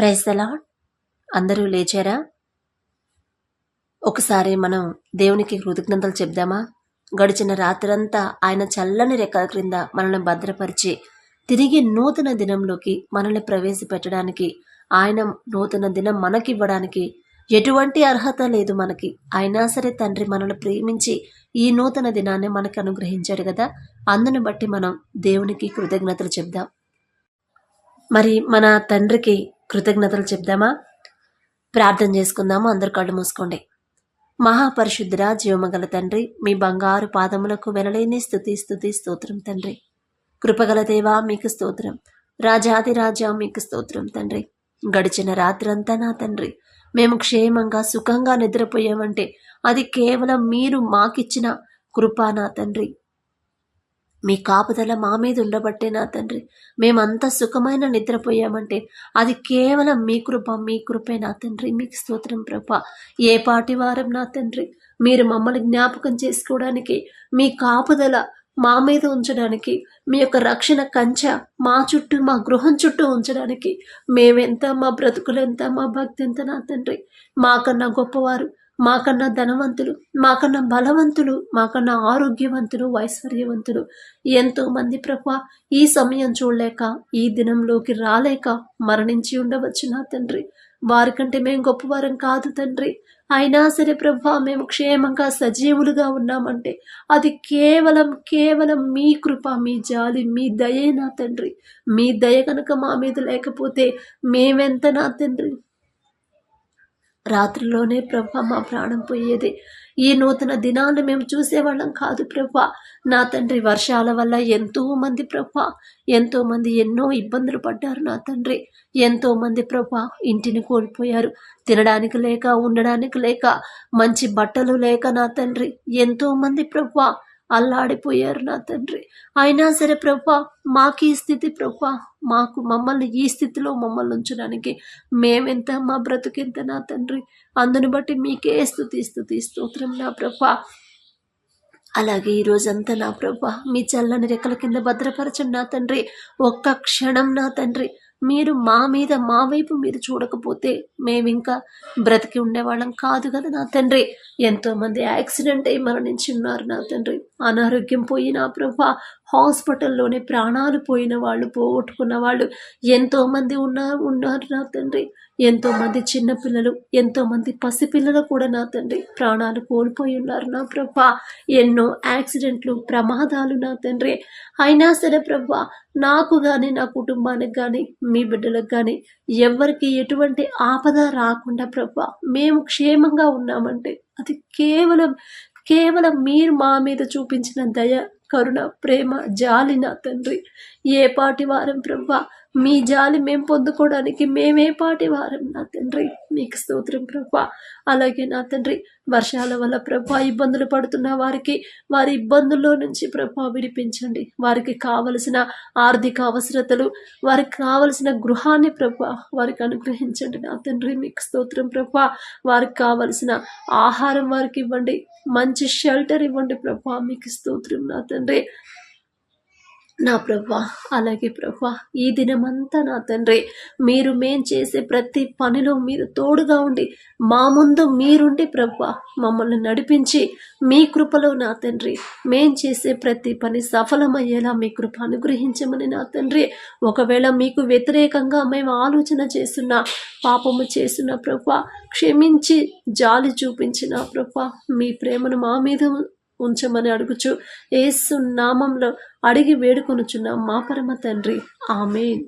Praise lord అందరూ లేచారా? ఒకసారి మనం దేవునికి కృతజ్ఞతలు చెప్దామా? గడిచిన రాత్రంతా ఆయన చల్లని రెక్కల క్రింద మనల్ని భద్రపరిచి తిరిగి నూతన దినంలోకి మనల్ని ప్రవేశపెట్టడానికి ఆయన నూతన దినం మనకివ్వడానికి ఎటువంటి అర్హత లేదు మనకి. అయినా సరే తండ్రి మనల్ని ప్రేమించి ఈ నూతన దినాన్ని మనకు అనుగ్రహించాడు కదా? అందును బట్టి మనం దేవునికి కృతజ్ఞతలు చెప్దాం. మరి మన తండ్రికి కృతజ్ఞతలు చెప్దామా? ప్రార్థన చేసుకుందాము? అందరు కళ్ళు మూసుకోండి. మహాపరిశుద్ధుర జీవమగల తండ్రి మీ బంగారు పాదములకు వెనలేని స్థుతి స్థుతి స్తోత్రం తండ్రి. కృపగల దేవా మీకు స్తోత్రం. రాజాది రాజా మీకు స్తోత్రం తండ్రి. గడిచిన రాత్రంతా నా తండ్రి. మేము క్షేమంగా సుఖంగా నిద్రపోయామంటే అది కేవలం మీరు మాకిచ్చిన కృపా నా తండ్రి. మీ కాపుదల మా మీద ఉండబట్టే నా తండ్రి. మేమంత సుఖమైన నిద్రపోయామంటే అది కేవలం మీ కృప మీ కృపే నా తండ్రి. మీకు స్తోత్రం ప్రభ. ఏ పాటి వారం నా తండ్రి? మీరు మమ్మల్ని జ్ఞాపకం చేసుకోవడానికి మీ కాపుదల మా మీద ఉంచడానికి మీ యొక్క రక్షణ కంచ మా చుట్టూ మా గృహం చుట్టూ ఉంచడానికి మేమెంత మా బ్రతుకులెంత మా భక్తి ఎంత నా తండ్రి. మాకన్నా గొప్పవారు మాకన్నా ధనవంతులు మాకన్నా బలవంతులు మాకన్నా ఆరోగ్యవంతులు ఐశ్వర్యవంతులు ఎంతో మంది ప్రభా ఈ సమయం చూడలేక ఈ దినంలోకి రాలేక మరణించి ఉండవచ్చు నా తండ్రి? వారికంటే మేము గొప్పవారం కాదు తండ్రి. అయినా సరే ప్రభా మేము క్షేమంగా సజీవులుగా ఉన్నామంటే అది కేవలం కేవలం మీ కృప మీ జాలి మీ దయే నా తండ్రి. మీ దయ కనుక మా మీద లేకపోతే మేమెంత నా తండ్రి? రాత్రిలోనే ప్రభ మా ప్రాణం పోయేది. ఈ నూతన దినాన్ని మేము చూసేవాళ్ళం కాదు ప్రభ. నా తండ్రి వర్షాల వల్ల ఎంతో మంది ప్రభ. ఎంతో మంది ఎన్నో ఇబ్బందులు పడ్డారు నా తండ్రి. ఎంతో మంది ప్రభ ఇంటిని కోల్పోయారు. తినడానికి లేక ఉండడానికి లేక మంచి బట్టలు లేక నా తండ్రి. ఎంతో మంది ప్రభ అల్లాడిపోయారు నా తండ్రి. అయినా సరే ప్రభా మాకు ఈ స్థితి ప్రభా మాకు మమ్మల్ని ఈ స్థితిలో మమ్మల్ని ఉంచడానికి మేమెంత మా బ్రతుకెంత నా తండ్రి. అందుని బట్టి మీకే స్థుతి స్థుతి స్తోత్రం నా ప్రభా. అలాగే ఈ రోజంతా నా ప్రభా మీ చల్లని రెక్కల కింద భద్రపరచండి నా తండ్రి. ఒక్క క్షణం నా తండ్రి. మీరు మా మీద మా వైపు మీరు చూడకపోతే మేమింకా బ్రతికి ఉండేవాళ్ళం కాదు కదా నా తండ్రి. ఎంతోమంది యాక్సిడెంట్ అయి మరణించి ఉన్నారు నా తండ్రి. అనారోగ్యం పోయి నా ప్రభా హాస్పిటల్లోనే ప్రాణాలు పోయిన వాళ్ళు పోగొట్టుకున్న వాళ్ళు ఎంతోమంది ఉన్నారు ఉన్నారు నా తండ్రి. ఎంతోమంది చిన్నపిల్లలు ఎంతోమంది పసిపిల్లలు కూడా నా తండ్రి. ప్రాణాలు కోల్పోయి ఉన్నారు నా ప్రభా. ఎన్నో యాక్సిడెంట్లు ప్రమాదాలు నా తండ్రి. అయినా సరే ప్రభా నాకు కానీ నా కుటుంబానికి కానీ మీ బిడ్డలకు కానీ ఎవరికి ఎటువంటి ఆపద రాకుండా ప్రభా మేము క్షేమంగా ఉన్నామంటే అది కేవలం కేవలం మీరు మా మీద చూపించిన దయ కరుణ ప్రేమ జాలిన తండ్రి. ఏ పాటి వారం ప్రభా మీ జాలి మేము పొందుకోవడానికి మేమే పాటి వారం నా తండ్రి. మీకు స్తోత్రం ప్రభా. అలాగే నా తండ్రి వర్షాల వల్ల ప్రభా ఇబ్బందులు పడుతున్న వారికి వారి ఇబ్బందుల్లో నుంచి ప్రభా విడిపించండి. వారికి కావలసిన ఆర్థిక అవసరతలు వారికి కావలసిన గృహాన్ని ప్రభా వారికి అనుగ్రహించండి నా తండ్రి. మీకు స్తోత్రం ప్రభా. వారికి కావలసిన ఆహారం వారికి ఇవ్వండి. మంచి షెల్టర్ ఇవ్వండి ప్రభా. మీకు స్తోత్రం నా తండ్రి. నా ప్రభా అలాగే ప్రభా ఈ దినమంతా నా తండ్రి మీరు మేం చేసే ప్రతి పనిలో మీరు తోడుగా ఉండి మా ముందు మీరుండి ప్రభా మమ్మల్ని నడిపించి మీ కృపలో నా తండ్రి మేం చేసే ప్రతి పని సఫలమయ్యేలా మీ కృప అనుగ్రహించమని నా తండ్రి. ఒకవేళ మీకు వ్యతిరేకంగా మేము ఆలోచన చేస్తున్న పాపము చేసిన ప్రభా క్షమించి జాలి చూపించిన ప్రభా మీ ప్రేమను మా మీద ఉంచమని అడుగుచు. ఏసు నామంలో అడిగి వేడుకొనుచున్న. మా పరమ తండ్రి. ఆమెన్.